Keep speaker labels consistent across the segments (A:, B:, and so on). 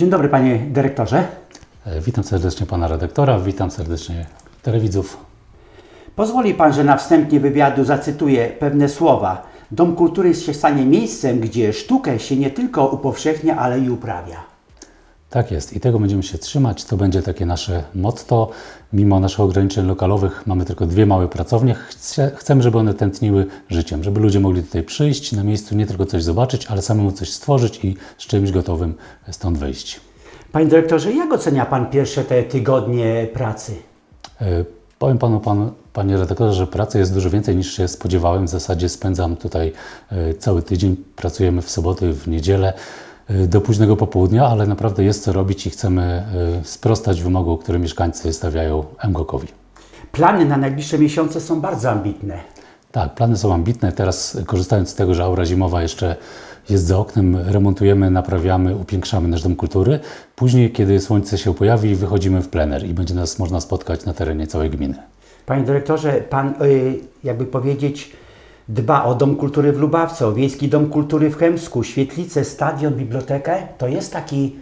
A: Dzień dobry panie dyrektorze.
B: E, Witam serdecznie pana redaktora, witam serdecznie telewidzów.
A: Pozwoli pan, że na wstępie wywiadu zacytuję pewne słowa. Dom kultury się stanie miejscem, gdzie sztukę się nie tylko upowszechnia, ale i uprawia.
B: Tak jest i tego będziemy się trzymać. To będzie takie nasze motto. Mimo naszych ograniczeń lokalowych mamy tylko dwie małe pracownie. Chce- Chcemy, żeby one tętniły życiem, żeby ludzie mogli tutaj przyjść na miejscu, nie tylko coś zobaczyć, ale samemu coś stworzyć i z czymś gotowym stąd wyjść.
A: Panie dyrektorze, jak ocenia pan pierwsze te tygodnie pracy?
B: E, Powiem panu, pan, panie redaktorze, że pracy jest dużo więcej niż się spodziewałem. W zasadzie spędzam tutaj e, cały tydzień, pracujemy w soboty, w niedzielę do późnego popołudnia, ale naprawdę jest co robić i chcemy e, sprostać wymogu, który mieszkańcy stawiają MGOK-owi.
A: Plany na najbliższe miesiące są bardzo ambitne.
B: Tak, plany są ambitne. Teraz korzystając z tego, że aura zimowa jeszcze jest za oknem, remontujemy, naprawiamy, upiększamy nasz dom kultury. Później, kiedy słońce się pojawi, wychodzimy w plener i będzie nas można spotkać na terenie całej gminy.
A: Panie dyrektorze, pan, y, jakby powiedzieć, dba o Dom Kultury w Lubawce, o Wiejski Dom Kultury w Chemsku, świetlicę, stadion, bibliotekę. To jest taki,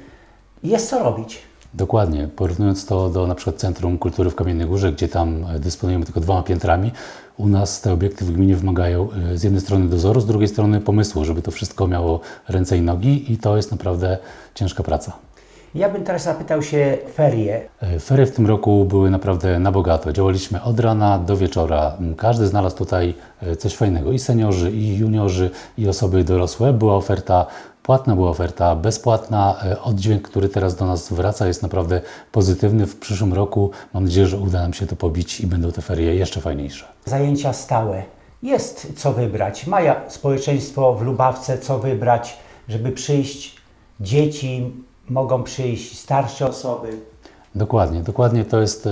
A: jest co robić.
B: Dokładnie. Porównując to do na przykład Centrum Kultury w Kamiennej Górze, gdzie tam e, dysponujemy tylko dwoma piętrami, u nas te obiekty w gminie wymagają e, z jednej strony dozoru, z drugiej strony pomysłu, żeby to wszystko miało ręce i nogi i to jest naprawdę ciężka praca.
A: Ja bym teraz zapytał się ferie.
B: E, Ferie w tym roku były naprawdę na bogato. Działaliśmy od rana do wieczora. M, Każdy znalazł tutaj e, coś fajnego. I seniorzy, i juniorzy, i osoby dorosłe. Była oferta płatna, była oferta bezpłatna. E, Oddźwięk, który teraz do nas wraca, jest naprawdę pozytywny. W przyszłym roku mam nadzieję, że uda nam się to pobić i będą te ferie jeszcze fajniejsze.
A: Zajęcia stałe. Jest co wybrać. Ma ja- społeczeństwo w Lubawce co wybrać, żeby przyjść. Dzieci mogą przyjść, starsze osoby.
B: Dokładnie, dokładnie to jest, e,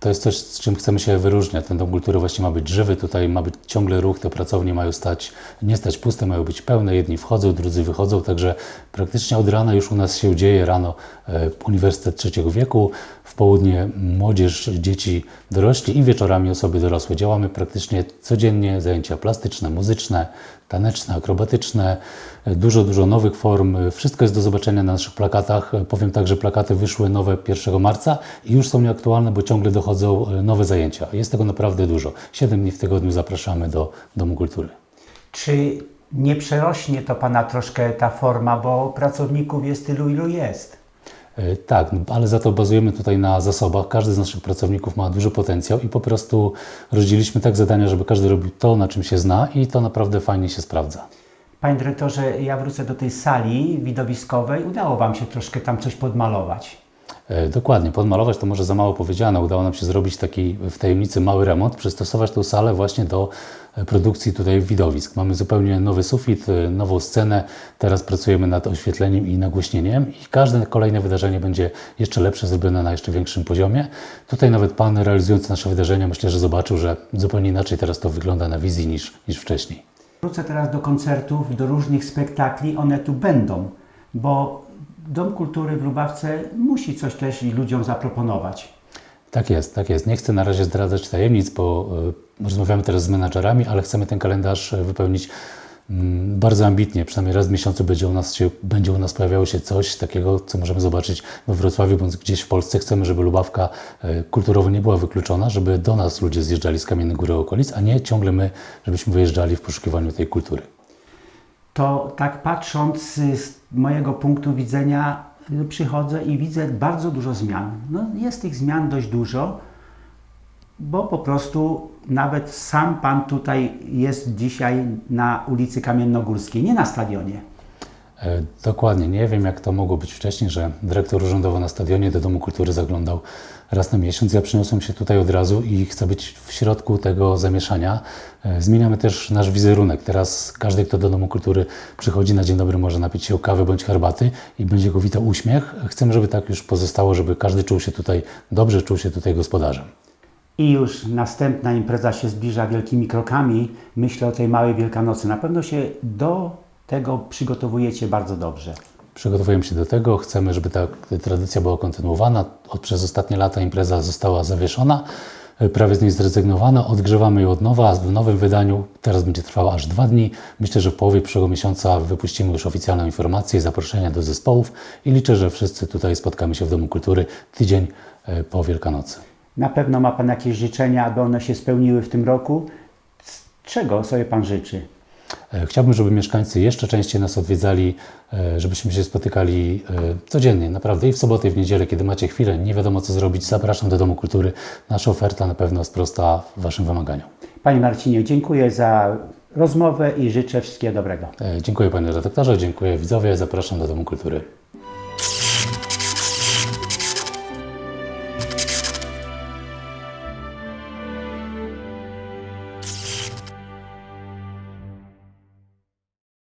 B: to jest coś, z czym chcemy się wyróżniać. Ten dom kultury właśnie ma być żywy, tutaj ma być ciągle ruch, te pracownie mają stać, nie stać puste, mają być pełne, jedni wchodzą, drudzy wychodzą, także praktycznie od rana już u nas się dzieje, rano e, Uniwersytet Trzeciego Wieku, południe młodzież, dzieci, dorośli i wieczorami osoby dorosłe. Działamy praktycznie codziennie, zajęcia plastyczne, muzyczne, taneczne, akrobatyczne, dużo, dużo nowych form. Wszystko jest do zobaczenia na naszych plakatach. Powiem tak, że plakaty wyszły nowe 1 marca i już są nieaktualne, bo ciągle dochodzą e, nowe zajęcia. Jest tego naprawdę dużo. Siedem dni w tygodniu zapraszamy do Domu Kultury.
A: Czy nie przerośnie to Pana troszkę ta forma, bo pracowników jest tylu, ilu jest?
B: E, Tak, no, ale za to bazujemy tutaj na zasobach. Każdy z naszych pracowników ma duży potencjał i po prostu rozdzieliliśmy tak zadania, żeby każdy robił to, na czym się zna i to naprawdę fajnie się sprawdza.
A: Panie dyrektorze, ja wrócę do tej sali widowiskowej. Udało Wam się troszkę tam coś podmalować.
B: E, Dokładnie, podmalować to może za mało powiedziane. Udało nam się zrobić taki w tajemnicy mały remont, przystosować tę salę właśnie do produkcji tutaj widowisk. Mamy zupełnie nowy sufit, e, nową scenę. Teraz pracujemy nad oświetleniem i nagłośnieniem i każde kolejne wydarzenie będzie jeszcze lepsze, zrobione na jeszcze większym poziomie. Tutaj nawet Pan realizując nasze wydarzenia myślę, że zobaczył, że zupełnie inaczej teraz to wygląda na wizji niż, niż wcześniej.
A: Wrócę teraz do koncertów, do różnych spektakli. One tu będą, bo Dom Kultury w Lubawce musi coś też ludziom zaproponować.
B: Tak jest, tak jest. Nie chcę na razie zdradzać tajemnic, bo y, rozmawiamy teraz z menadżerami, ale chcemy ten kalendarz y, wypełnić mm, bardzo ambitnie. Przynajmniej raz w miesiącu będzie u, nas się, będzie u nas pojawiało się coś takiego, co możemy zobaczyć we Wrocławiu bądź gdzieś w Polsce. Chcemy, żeby Lubawka y, kulturowo nie była wykluczona, żeby do nas ludzie zjeżdżali z Kamiennej Góry okolic, a nie ciągle my, żebyśmy wyjeżdżali w poszukiwaniu tej kultury.
A: To tak patrząc z mojego punktu widzenia, przychodzę i widzę bardzo dużo zmian. No, jest tych zmian dość dużo, bo po prostu nawet sam Pan tutaj jest dzisiaj na ulicy Kamiennogórskiej, nie na stadionie.
B: E, Dokładnie. Nie wiem, jak to mogło być wcześniej, że dyrektor urzędowo na stadionie do Domu Kultury zaglądał raz na miesiąc. Ja przyniosłem się tutaj od razu i chcę być w środku tego zamieszania. E, Zmieniamy też nasz wizerunek. Teraz każdy, kto do Domu Kultury przychodzi na dzień dobry, może napić się kawy bądź herbaty i będzie go witał uśmiech. Chcemy, żeby tak już pozostało, żeby każdy czuł się tutaj dobrze, czuł się tutaj gospodarzem.
A: I już następna impreza się zbliża wielkimi krokami. Myślę o tej małej Wielkanocy. Na pewno się do tego przygotowujecie bardzo dobrze.
B: Przygotowujemy się do tego, chcemy, żeby ta tradycja była kontynuowana. Od, przez ostatnie lata impreza została zawieszona. e, prawie z niej zrezygnowano. Odgrzewamy ją od nowa w nowym wydaniu. Teraz będzie trwała aż dwa dni. Myślę, że w połowie przyszłego miesiąca wypuścimy już oficjalną informację i zaproszenia do zespołów i liczę, że wszyscy tutaj spotkamy się w Domu Kultury tydzień e, po Wielkanocy.
A: Na pewno ma Pan jakieś życzenia, aby one się spełniły w tym roku. Z czego sobie Pan życzy?
B: E, Chciałbym, żeby mieszkańcy jeszcze częściej nas odwiedzali, e, żebyśmy się spotykali e, codziennie, naprawdę i w sobotę, i w niedzielę, kiedy macie chwilę, nie wiadomo co zrobić, zapraszam do Domu Kultury. Nasza oferta na pewno sprosta Waszym wymaganiom.
A: Panie Marcinie, dziękuję za rozmowę i życzę wszystkiego dobrego.
B: Dziękuję Panie redaktorze, dziękuję widzowie, zapraszam do Domu Kultury.